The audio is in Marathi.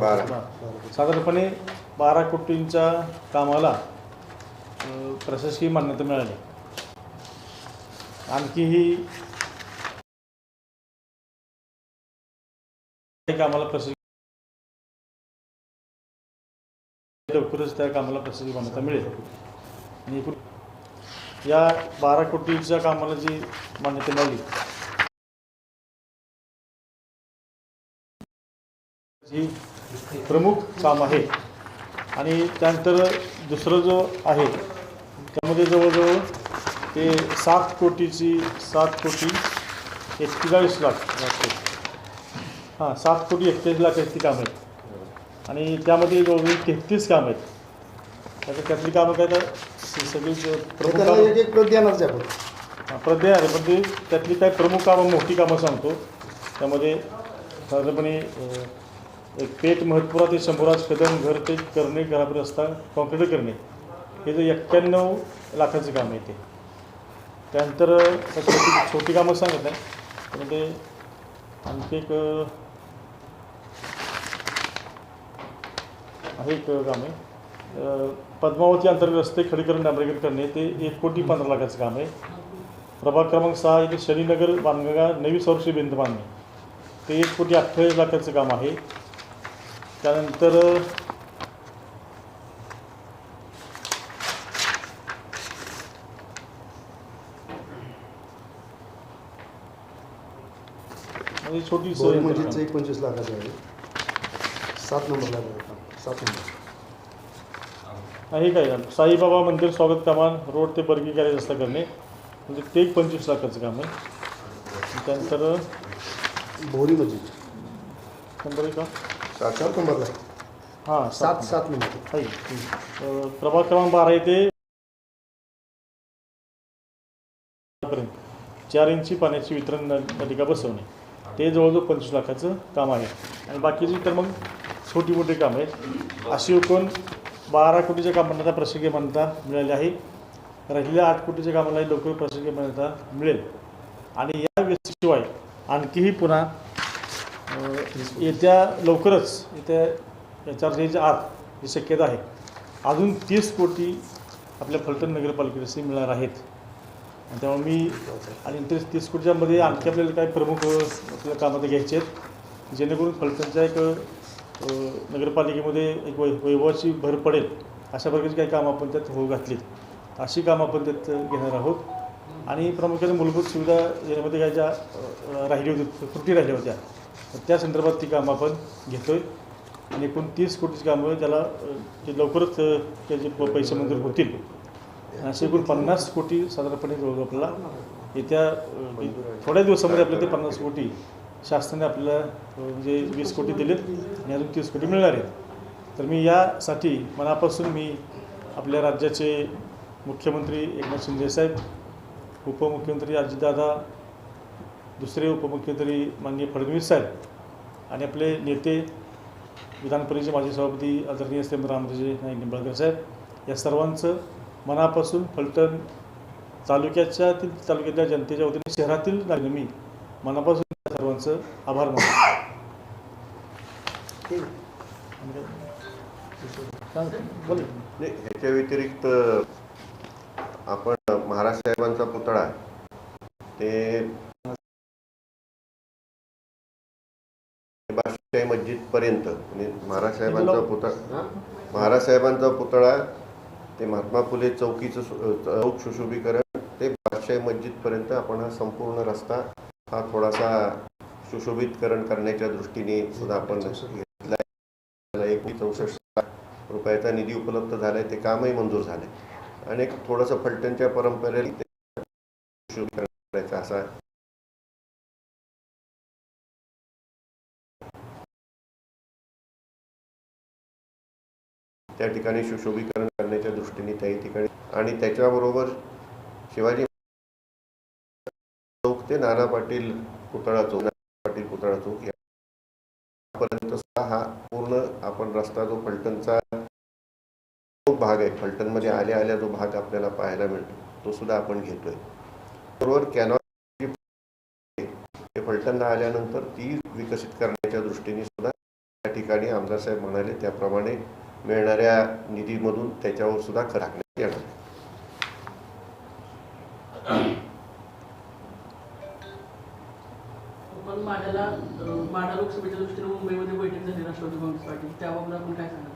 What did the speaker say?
बारा. साधारणपणे बारा कोटींच्या कामाला प्रशासकीय मान्यता मिळाली. आणखी ही कामाला प्रशासकीय लवकरच त्या कामाला प्रशासकीय मान्यता मिळेल. आणि या बारा कोटीच्या कामाला जी मान्यता मिळाली ही प्रमुख काम आहे. आणि त्यानंतर दुसरं जो आहे त्यामध्ये जवळजवळ ते सात कोटीची सात कोटी एक्केचाळीस लाख हां सात कोटी एक्केचाळीस लाखाची कामं आहेत. आणि त्यामध्ये जवळजवळ तेहतीस कामं आहेत. त्याच्या त्यातली कामं काय तर सगळी ज- प्रमुख आहे हा, प्रज्ञा आहे पण ते त्यातली काही प्रमुख कामं मोठी कामं सांगतो. त्यामध्ये साधारणपणे एक पेठ महत्पुरा ते शंभूराज कदम घर ते करणे घरापुरी रस्ता कॉन्क्रीट करणे. हे जे एक्क्याण्णव लाखाचं काम आहे ते. त्यानंतर छोटी छोटी कामं सांगत आहे त्यामध्ये आणखी एक आहे एक काम आहे. पद्मावती अंतर्गत रस्ते खडीकरण डांबरेकर करणे ते एक कोटी पंधरा लाखाचं काम आहे. प्रभाग क्रमांक सहा येथे शनीनगर बांधगंगा नवी सौरक्षी भिंत बांधणे. ते एक कोटी अठ्ठावीस लाखाचं काम आहे. त्यानंतर म्हणजे छोटी सोय मस्जिदचं एक पंचवीस लाखाचं आहे. सात नंबरला आहे. सात नंबर. हे काय साईबाबा मंदिर स्वागत कमान रोड ते बर्गी गॅरेज रस्ता करणे म्हणजे ते एक पंचवीस लाखाचं काम आहे. त्यानंतर भोरी मस्जिद. नंबर एक का सात सात नंबरला. हां सात सात नंबर. आहे अ, प्रभाग क्रमांक बारा येथे पर्यंत चार इंची पाण्याची वितरण न- नलिका बसवणे. ते जवळजवळ पंचवीस लाखाचं काम आहे. आणि बाकीची तर मग छोटी मोठी कामं आहेत. अशी एकूण बारा कोटीच्या कामांना आता प्रशासकीय मान्यता मिळाली आहे. राहिलेल्या आठ कोटीच्या कामाला लवकर प्रशासकीय मान्यता मिळेल. आणि या व्यतिरिक्त आणखीही पुन्हा येत्या लवकरच येत्या याच्या आत ही शक्यता आहे अजून तीस कोटी आपल्या फलटण नगरपालिकेचे मिळणार आहेत. आणि त्यामुळे मी आणि तीस तीस कोटीच्यामध्ये आणखी आपल्याला काही प्रमुख आपल्या कामात घ्यायचे आहेत. जेणेकरून फलटणच्या एक नगरपालिकेमध्ये एक वै वैभवाची भर पडेल अशा प्रकारची काही कामं आपण त्यात होऊ घातलीत अशी कामं आपण त्यात घेणार आहोत. आणि प्रामुख्याने मूलभूत सुविधा यामध्ये काही ज्या राहिली होती त्रुटी राहिल्या होत्या. तर त्या संदर्भात ती कामं आपण घेतो आहे आणि एकूण तीस कोटीची कामं त्याला ते लवकरच त्याचे प- पैसे मंजूर होतील असे एकूण पन्नास कोटी साधारणपणे जवळ आपल्याला येत्या थोड्या दिवसामध्ये आपल्याला ते पन्नास कोटी शासनाने आपल्याला म्हणजे वीस कोटी दिलेत आणि अजून तीस कोटी मिळणार आहेत. तर मी यासाठी मनापासून मी आपल्या राज्याचे मुख्यमंत्री एकनाथ शिंदे साहेब उपमुख्यमंत्री अजितदादा दुसरे उपमुख्यमंत्री माननीय फडणवीस साहेब आणि आपले नेते विधान परिषदेचे माजी सभापती आदरणीय श्री रामराजे नाईक निंबाळकर साहेब या सर्वांचं मनापासून फलटण तालुक्याच्या तालुक्यातल्या जनतेच्या वतीने शहरातील मी मनापासून या सर्वांचं आभार मानतो. ह्याच्या व्यतिरिक्त आपण महाराज साहेबांचा पुतळा ते बादशाही मस्जिद पर्यंत म्हणजे महाराज साहेबांचा पुतळा महाराज साहेबांचा पुतळा ते महात्मा फुले चौकीचं चौक सुशोभीकरण ते बादशाही मस्जिद पर्यंत आपण हा संपूर्ण रस्ता हा थोडासा सुशोभितकरण करण्याच्या दृष्टीने सुद्धा आपण घेतला एक चौसष्ट लाख रुपयाचा निधी उपलब्ध झालाय ते कामही मंजूर झालंय. आणि थोडंसं फलटणच्या परंपरेला ते सुशोभीकरण करायचं असा त्या ठिकाणी सुशोभीकरण करण्याच्या दृष्टीने त्याही ठिकाणी आणि त्याच्याबरोबर शिवाजी चौक ते नाना पाटील पुतळा चौक नाना पाटील पुतळा चौक यापर्यंत हा पूर्ण आपण रस्ता जो फलटणचा तो भाग आहे. फलटणमध्ये आल्या आल्या जो भाग आपल्याला पाहायला मिळतो तो सुद्धा आपण घेतोय. बरोबर कॅनॉल ते फलटणला आल्यानंतर ती विकसित करण्याच्या दृष्टीने सुद्धा त्या ठिकाणी आमदार साहेब म्हणाले त्याप्रमाणे मिळणाऱ्या निधीमधून त्याच्यावर सुद्धा राखण्यात येणार पण माड्याला माढा लोकसभेच्या दृष्टीने मुंबईमध्ये बैठक झाली राष्ट्रवादी काँग्रेस पार्टी त्याबाबत आपण काय सांगाल?